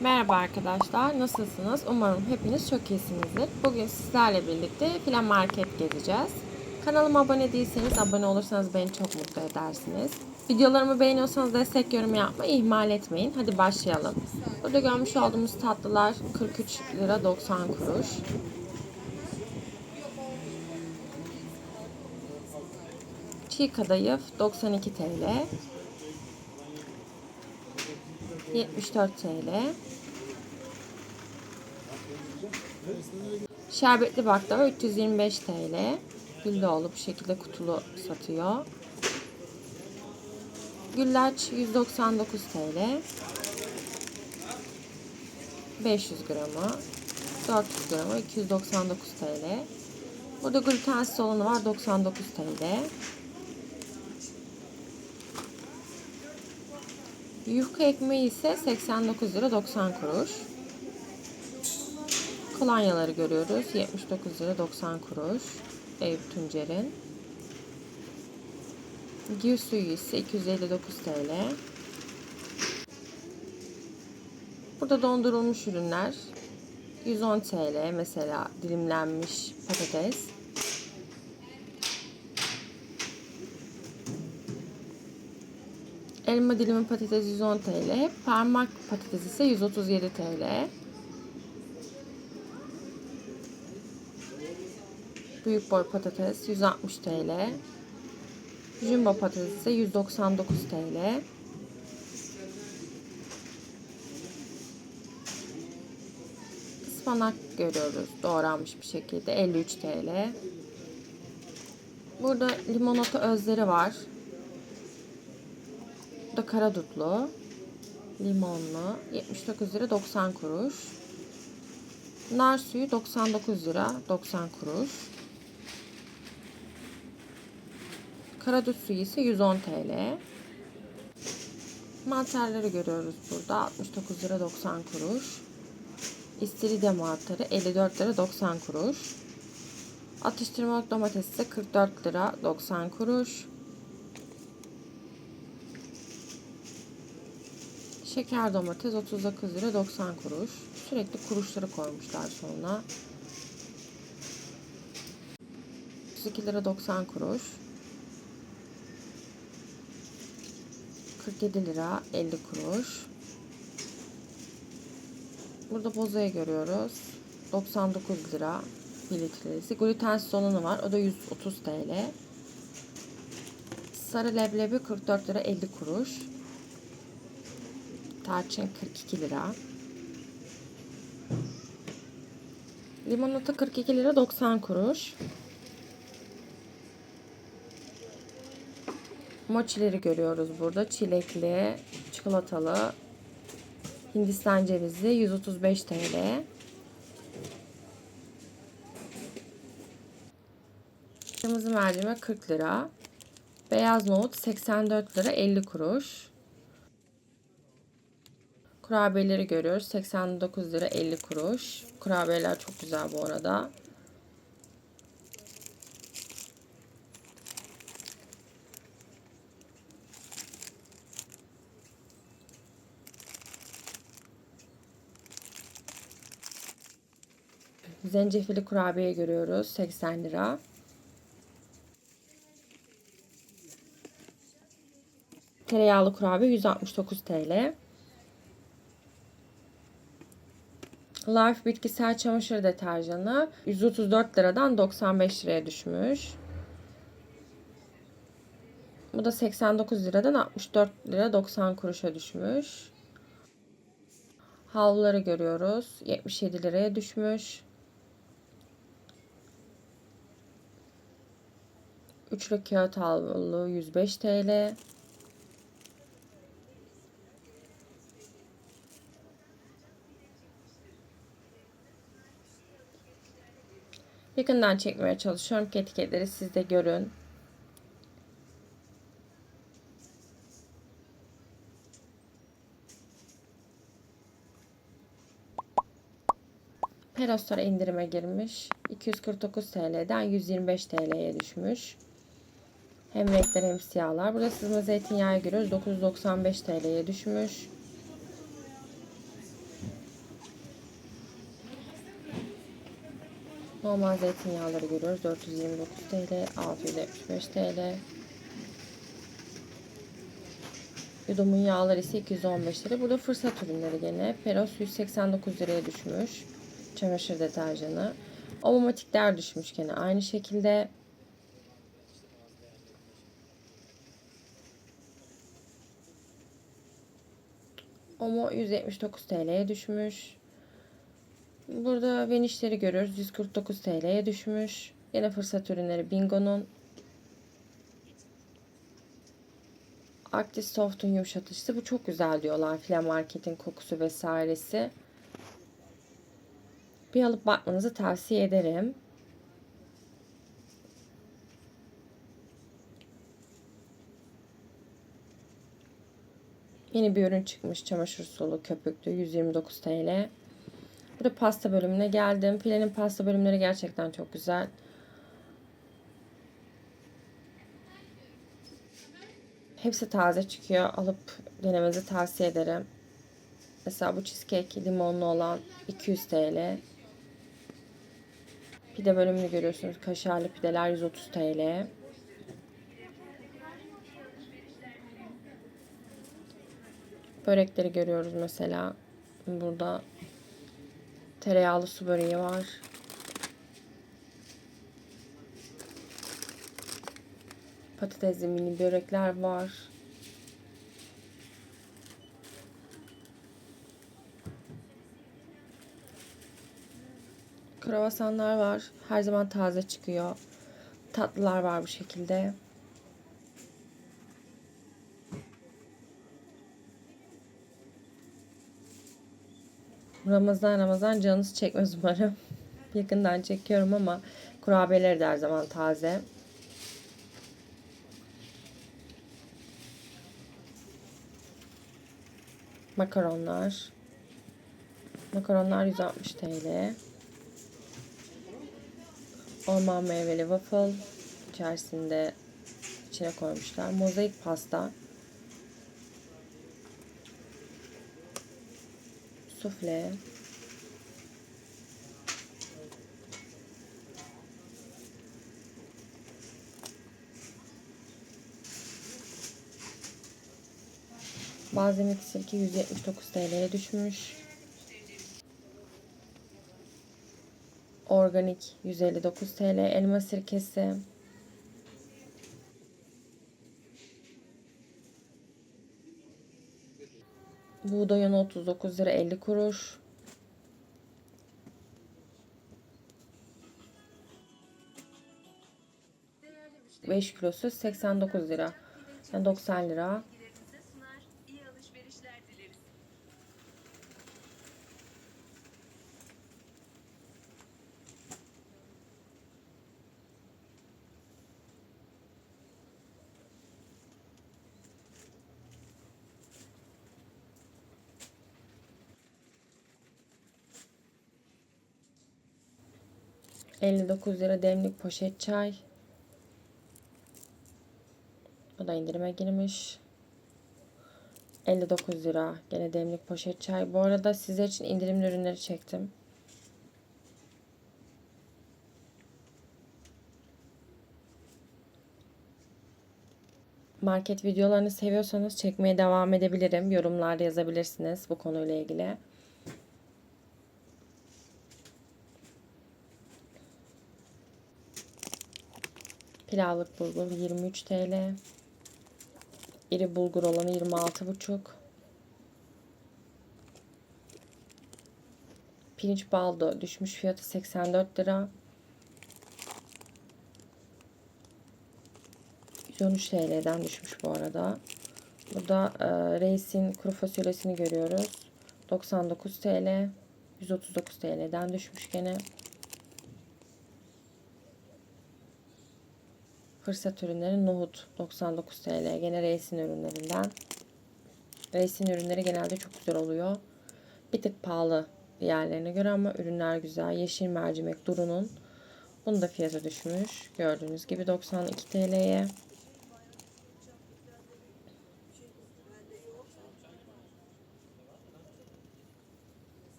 Merhaba arkadaşlar, nasılsınız? Umarım hepiniz çok iyisinizdir. Bugün sizlerle birlikte Filan Market gezeceğiz. Kanalıma abone değilseniz abone olursanız beni çok mutlu edersiniz. Videolarımı beğeniyorsanız destek yorum yapmayı ihmal etmeyin. Hadi başlayalım. Burada görmüş olduğumuz tatlılar 43 lira 90 kuruş. Çiğ kadayıf 92 TL. 74 TL. Şerbetli baklava 325 TL. Güllüoğlu bu şekilde kutulu satıyor. Güllaç 199 TL. 500 gramı. 400 gramı 299 TL. Burada glutensiz olanı var 99 TL. Yufka ekmeği ise 89 lira 90 kuruş. Kolonyaları görüyoruz. 79 lira 90 kuruş. Eyüp Tuncer'in. Gül suyu ise 259 TL. Burada dondurulmuş ürünler 110 TL mesela dilimlenmiş patates. Elma dilimi patates 110 TL. Parmak patates ise 137 TL. Büyük boy patates 160 TL. Jumbo patates ise 199 TL. Ispanak görüyoruz doğranmış bir şekilde 53 TL. Burada limonata özleri var. Bu da karadutlu. Limonlu. 79 lira 90 kuruş. Nar suyu 99 lira 90 kuruş. Karadut suyu ise 110 TL. Mantarları görüyoruz burada. 69 lira 90 kuruş. İstiridye mantarı 54 lira 90 kuruş. Atıştırmalık domates ise 44 lira 90 kuruş. Şeker domates 39 lira 90 kuruş. Sürekli kuruşları koymuşlar sonra. 32 lira 90 kuruş. 47 lira 50 kuruş. Burada bozaya görüyoruz. 99 lira 1 litresi. Glutensiz olanı var. O da 130 TL. Sarı leblebi 44 lira 50 kuruş. Tarçın 42 lira. Limonata 42 lira 90 kuruş. Mochileri görüyoruz burada. Çilekli, çikolatalı, Hindistan cevizi 135 TL. Kırmızı mercimek 40 lira. Beyaz nohut 84 lira 50 kuruş. Kurabiyeleri görüyoruz. 89 lira 50 kuruş. Kurabiyeler çok güzel bu arada. Zencefili kurabiye görüyoruz. 80 lira. Tereyağlı kurabiye 169 TL. Life bitkisel çamaşır deterjanı 134 liradan 95 liraya düşmüş. Bu da 89 liradan 64 lira 90 kuruşa düşmüş. Havluları görüyoruz. 77 liraya düşmüş. Üçlü kağıt havlu 105 TL. Yakından çekmeye çalışıyorum ki etiketleri siz de görün. Perostar indirime girmiş. 249 TL'den 125 TL'ye düşmüş. Hem renkler hem siyahlar. Burada sızma zeytinyağı görüyoruz. 995 TL'ye düşmüş. Normal zeytinyağları görüyoruz. 429 TL, 675 TL. Yudumun yağları ise 215 lira. Burada fırsat ürünleri gene. Peros 189 liraya düşmüş. Çamaşır deterjanı. Omomatikler düşmüş gene. Aynı şekilde Omo 179 TL'ye düşmüş. Burada venişleri görüyoruz. 149 TL'ye düşmüş. Yine fırsat ürünleri Bingo'nun. Actis Soft'un yumuşatıcısı. Bu çok güzel diyorlar. File Market'in kokusu vesairesi. Bir alıp bakmanızı tavsiye ederim. Yeni bir ürün çıkmış. Çamaşır sulu köpüklü 129 TL. Burada pasta bölümüne geldim. Filenin pasta bölümleri gerçekten çok güzel. Hepsi taze çıkıyor. Alıp denemenizi tavsiye ederim. Mesela bu cheesecake limonlu olan 200 TL. Pide bölümünü görüyorsunuz. Kaşarlı pideler 130 TL. Börekleri görüyoruz mesela. Burada tereyağlı su böreği var. Patatesli mini börekler var. Kruvasanlar var. Her zaman taze çıkıyor. Tatlılar var bu şekilde. Ramazan Ramazan canınız çekmez umarım. Yakından çekiyorum ama kurabiyeleri de her zaman taze. Makaronlar. Makaronlar 160 TL. Orman meyveli waffle. içerisinde içine koymuşlar. Mozaik pasta. Sufle. Balzamik sirke 179 TL'ye düşmüş. Organik 159 TL. Elma sirkesi. Buğday unu 39 lira 50 kuruş. Beş kilosu 89 lira. Yani 90 lira. 59 lira demlik poşet çay. Bu da indirime girmiş. 59 lira. Gene demlik poşet çay. Bu arada sizler için indirimli ürünleri çektim. Market videolarını seviyorsanız çekmeye devam edebilirim. Yorumlarda yazabilirsiniz bu konuyla ilgili. Pilavlık bulgur 23 TL. İri bulgur olanı 26,5. Pirinç baldo düşmüş fiyatı 84 lira. 113 TL'den düşmüş bu arada. Burada e, Reis'in kuru fasulyesini görüyoruz. 99 TL. 139 TL'den düşmüş gene. Fırsat ürünleri nohut 99 TL. Gene Reis'in ürünlerinden. Reis'in ürünleri genelde çok güzel oluyor. Bir tık pahalı diğerlerine göre ama ürünler güzel. Yeşil mercimek Duru'nun. Bunun da fiyatı düşmüş. Gördüğünüz gibi 92 TL'ye.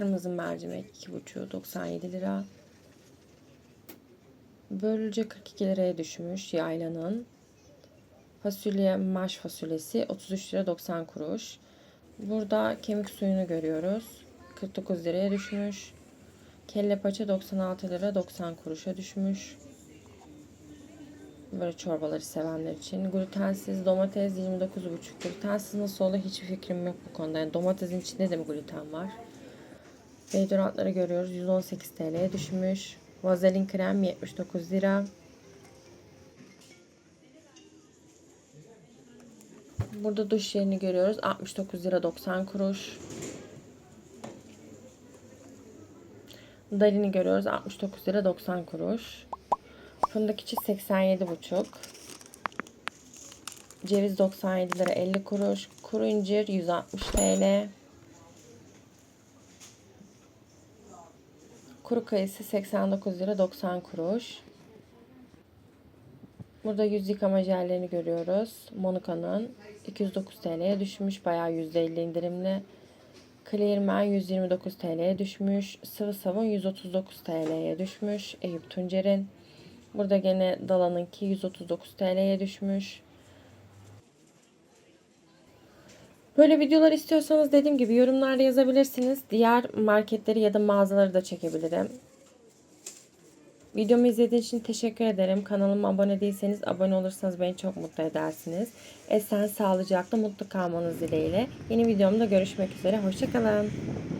Kırmızı mercimek 2,5 97 lira. Börülce 42 liraya düşmüş yaylanın. Fasulye maş fasulyesi 33 lira 90 kuruş. Burada kemik suyunu görüyoruz. 49 liraya düşmüş. Kelle paça 96 lira 90 kuruşa düşmüş. Böyle çorbaları sevenler için. Glutensiz domates 29,5. Glutensiz nasıl olur hiçbir fikrim yok bu konuda. Yani domatesin içinde de mi gluten var? Deodorantları görüyoruz. 118 TL'ye düşmüş. Vazelin krem 79 lira. Burada duş jelini görüyoruz. 69 lira 90 kuruş. Dalini görüyoruz. 69 lira 90 kuruş. Fındık içi 87,5. Ceviz 97 lira 50 kuruş. Kuru incir 160 TL. Kuru kayısı 89 lira 90 kuruş. Burada yüz yıkama jellerini görüyoruz. Monuka'nın 209 TL'ye düşmüş. Bayağı %50 indirimli. Clearman 129 TL'ye düşmüş. Sıvı sabun 139 TL'ye düşmüş. Eyüp Tuncer'in. Burada gene Dala'nınki 139 TL'ye düşmüş. Böyle videolar istiyorsanız dediğim gibi yorumlarda yazabilirsiniz. Diğer marketleri ya da mağazaları da çekebilirim. Videomu izlediğiniz için teşekkür ederim. Kanalıma abone değilseniz abone olursanız beni çok mutlu edersiniz. Esen sağlıcakla mutlu kalmanız dileğiyle. Yeni videomda görüşmek üzere. Hoşçakalın.